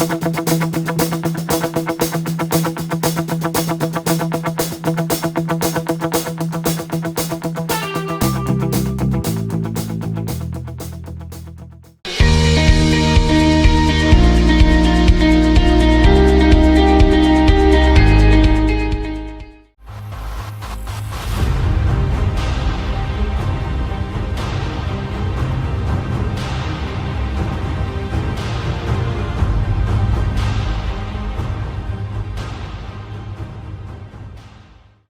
なるほど。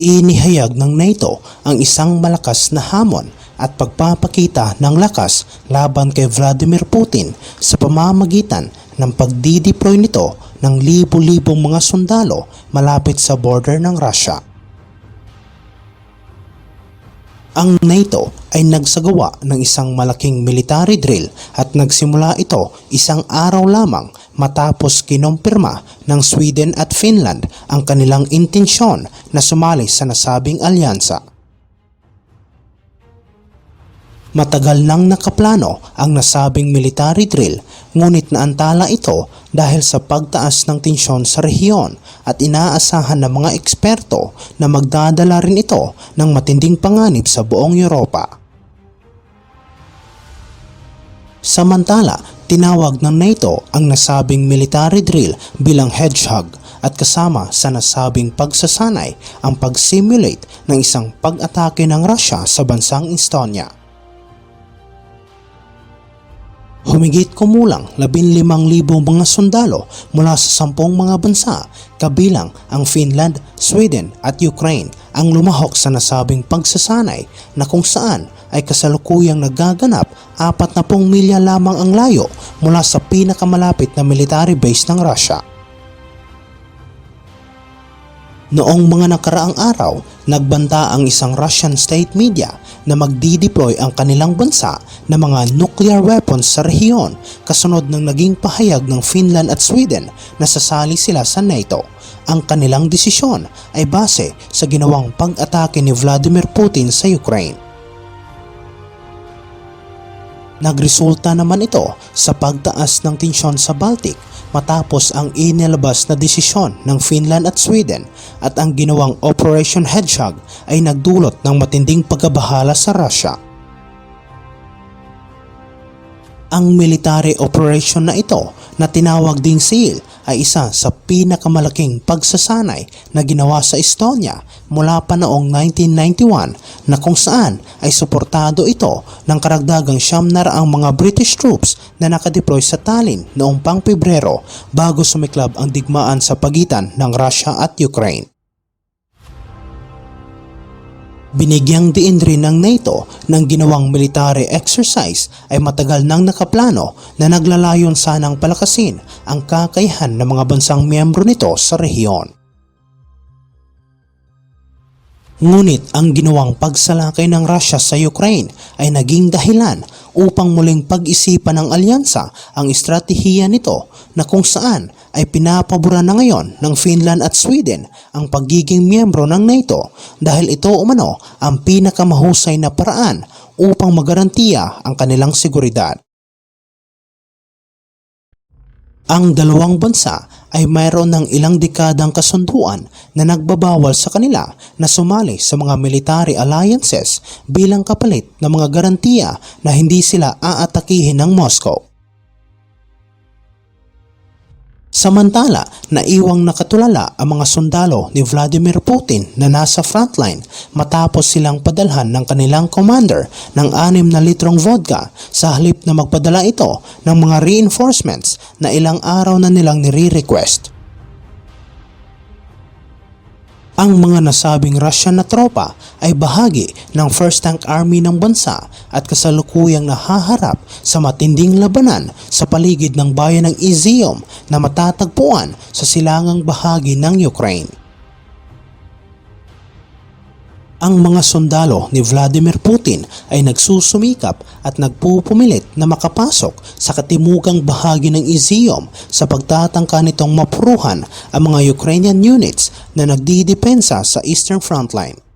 Inihayag ng NATO ang isang malakas na hamon at pagpapakita ng lakas laban kay Vladimir Putin sa pamamagitan ng pagdideploy nito ng libo-libong mga sundalo malapit sa border ng Russia. Ang NATO ay nagsagawa ng isang malaking military drill at nagsimula ito isang araw lamang matapos kinompirma ng Sweden at Finland ang kanilang intensyon na sumali sa nasabing alyansa. Matagal nang nakaplano ang nasabing military drill ngunit naantala ito dahil sa pagtaas ng tensyon sa rehiyon at inaasahan ng mga eksperto na magdadala rin ito ng matinding panganib sa buong Europa. Samantala, tinawag ng NATO ang nasabing military drill bilang hedgehog at kasama sa nasabing pagsasanay ang pag-simulate ng isang pag-atake ng Russia sa bansang Estonia. Humigit kumulang 15,000 mga sundalo mula sa sampung mga bansa kabilang ang Finland, Sweden at Ukraine ang lumahok sa nasabing pagsasanay na kung saan ay kasalukuyang nagaganap 40 milya lamang ang layo mula sa pinakamalapit na military base ng Russia. Noong mga nakaraang araw, nagbanta ang isang Russian state media na magdideploy ang kanilang bansa ng mga nuclear weapons sa rehiyon kasunod ng naging pahayag ng Finland at Sweden na sasali sila sa NATO. Ang kanilang desisyon ay base sa ginawang pag-atake ni Vladimir Putin sa Ukraine. Nagresulta naman ito sa pagtaas ng tensyon sa Baltic matapos ang inilabas na desisyon ng Finland at Sweden at ang ginawang Operation Hedgehog ay nagdulot ng matinding pagkabahala sa Russia. Ang military operation na ito na tinawag ding SEAL ay isa sa pinakamalaking pagsasanay na ginawa sa Estonia mula pa noong 1991 na kung saan ay suportado ito ng karagdagang siyam na raang mga British troops na nakadeploy sa Tallinn noong pang Pebrero bago sumiklab ang digmaan sa pagitan ng Russia at Ukraine. Binigyang diin rin ng NATO ng ginawang military exercise ay matagal nang nakaplano na naglalayon sanang palakasin ang kakayahan ng mga bansang miyembro nito sa rehiyon. Ngunit ang ginawang pagsalakay ng Russia sa Ukraine ay naging dahilan upang muling pag-isipan ng alyansa ang estratehiya nito na kung saan ay pinapabura na ngayon ng Finland at Sweden ang pagiging miyembro ng NATO dahil ito umano ang pinakamahusay na paraan upang magarantiya ang kanilang seguridad. Ang dalawang bansa ay mayroon ng ilang dekadang kasunduan na nagbabawal sa kanila na sumali sa mga military alliances bilang kapalit ng mga garantiya na hindi sila aatakihin ng Moscow. Samantala, naiwang nakatulala ang mga sundalo ni Vladimir Putin na nasa frontline matapos silang padalhan ng kanilang commander ng 6 na litrong vodka sa halip na magpadala ito ng mga reinforcements na ilang araw na nilang nire-request. Ang mga nasabing Russian na tropa ay bahagi ng 1st Tank Army ng bansa at kasalukuyang nahaharap sa matinding labanan sa paligid ng bayan ng Izium na matatagpuan sa silangang bahagi ng Ukraine. Ang mga sundalo ni Vladimir Putin ay nagsusumikap at nagpupumilit na makapasok sa katimugang bahagi ng Izium sa pagtatangka nitong mapuruhan ang mga Ukrainian units na nagdidepensa sa Eastern Frontline.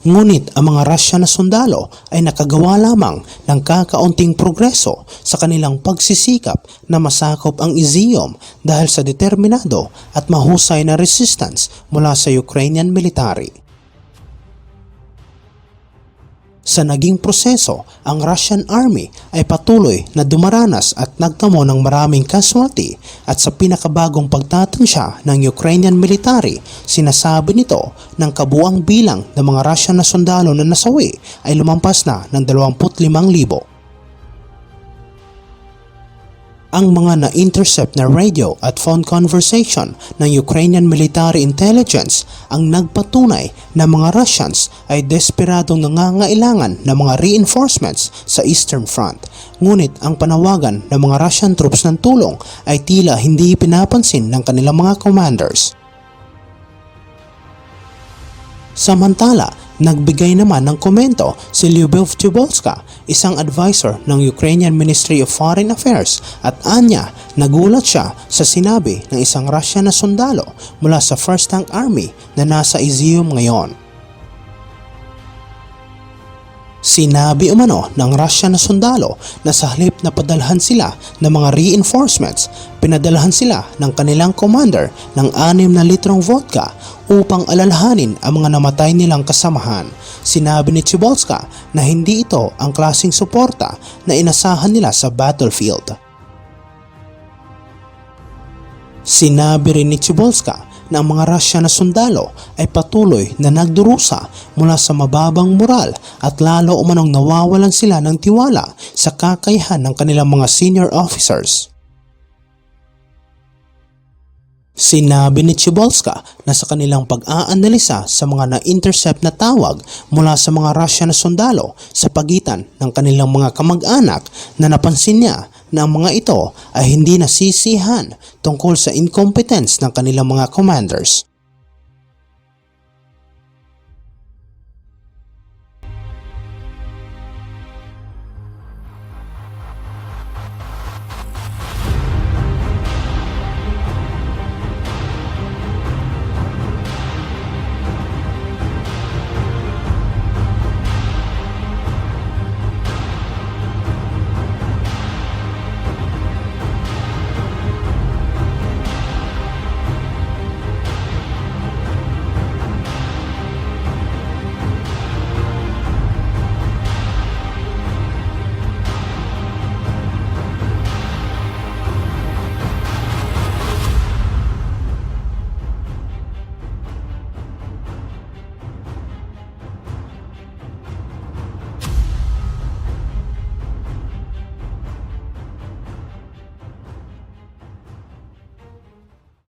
Ngunit ang mga Russia na sundalo ay nakagawa lamang ng kakaunting progreso sa kanilang pagsisikap na masakop ang Izium dahil sa determinado at mahusay na resistance mula sa Ukrainian military. Sa naging proseso, ang Russian Army ay patuloy na dumaranas at nagtamo ng maraming casualty at sa pinakabagong pagtatansya ng Ukrainian military, sinasabi nito ng kabuang bilang ng mga Russian na sundalo na nasawi ay lumampas na ng 25,000. Ang mga na-intercept na radio at phone conversation ng Ukrainian military intelligence ang nagpatunay na mga Russians ay desperadong nangangailangan ng mga reinforcements sa Eastern Front. Ngunit ang panawagan ng mga Russian troops ng tulong ay tila hindi pinapansin ng kanilang mga commanders. Samantala, nagbigay naman ng komento si Lyubov Tubolska, isang advisor ng Ukrainian Ministry of Foreign Affairs at anya nagulat siya sa sinabi ng isang Russian na sundalo mula sa 1st Tank Army na nasa Izium ngayon. Sinabi umano ng Russia na sundalo na sa halip na padalhan sila ng mga reinforcements, pinadalhan sila ng kanilang commander ng 6 na litrong vodka upang alalahanin ang mga namatay nilang kasamahan. Sinabi ni Chibolska na hindi ito ang klasing suporta na inasahan nila sa battlefield. Sinabi rin ni Chibolska na ang mga Russia na sundalo ay patuloy na nagdurusa mula sa mababang moral at lalo umanong nawawalan sila ng tiwala sa kakayahan ng kanilang mga senior officers. Sinabi ni Chibolska na sa kanilang pag-aanalisa sa mga na-intercept na tawag mula sa mga Russia na sundalo sa pagitan ng kanilang mga kamag-anak na napansin niya na ang mga ito ay hindi nasisihan tungkol sa incompetence ng kanilang mga commanders.